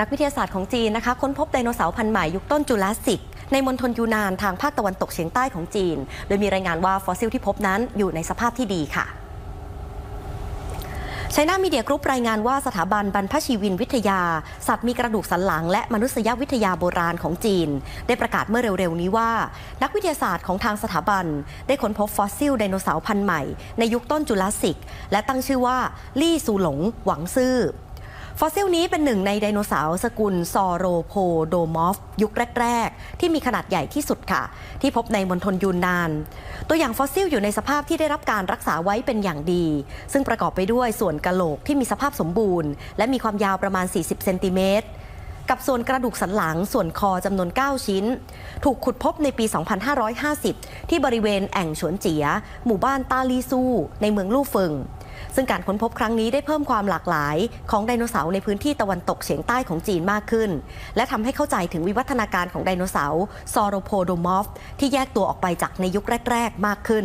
นักวิทยาศาสตร์ของจีนนะคะค้นพบไดโนเสาร์พันธุ์ใหม่ยุคต้นจูราสสิก ในมณฑลยูนานทางภาคตะวันตกเฉียงใต้ของจีน โดยมีรายงานว่าฟอสซิลที่พบนั้นอยู่ในสภาพที่ดีค่ะไชน่ามีเดียกรุ๊ปรายงานว่าสถาบันบรรพชีวินวิทยา สัตว์มีกระดูกสันหลัง และมนุษยวิทยาโบราณของจีน ได้ประกาศเมื่อเร็วๆนี้ว่า นักวิทยาศาสตร์ของทางสถาบัน ได้ค้นพบฟอสซิลไดโนเสาร์พันธุ์ใหม่ ในยุคต้นจูราสสิก และตั้งชื่อว่า ลี่ซูหลง หวังซื่อ ฟอสซิลนี้เป็นหนึ่งในไดโนเสาร์สกุลซอโรโพโดมอฟ ยุคแรก ๆ ที่มีขนาดใหญ่ที่สุดค่ะ ที่พบในมณฑลยูนนาน ตัวอย่างฟอสซิลอยู่ในสภาพที่ได้รับการรักษาไว้เป็นอย่างดี ซึ่งประกอบไปด้วยส่วนกะโหลกที่มีสภาพสมบูรณ์ และมีความยาวประมาณ 40 เซนติเมตรกับส่วนกระดูกสันหลังส่วนคอจำนวน 9 ชิ้น ถูกขุดพบในปี 2550 ที่บริเวณแอ่งฉวนเจีย หมู่บ้านตาลีซู ในเมืองลู่เฟิง ซึ่งการค้นพบครั้งนี้ได้เพิ่มความหลากหลายของไดโนเสาร์ในพื้นที่ตะวันตกเฉียงใต้ของจีนมากขึ้น และทำให้เข้าใจถึงวิวัฒนาการของไดโนเสาร์ซอโรโพโดมอฟที่แยกตัวออกไปจากในยุคแรก ๆ มากขึ้น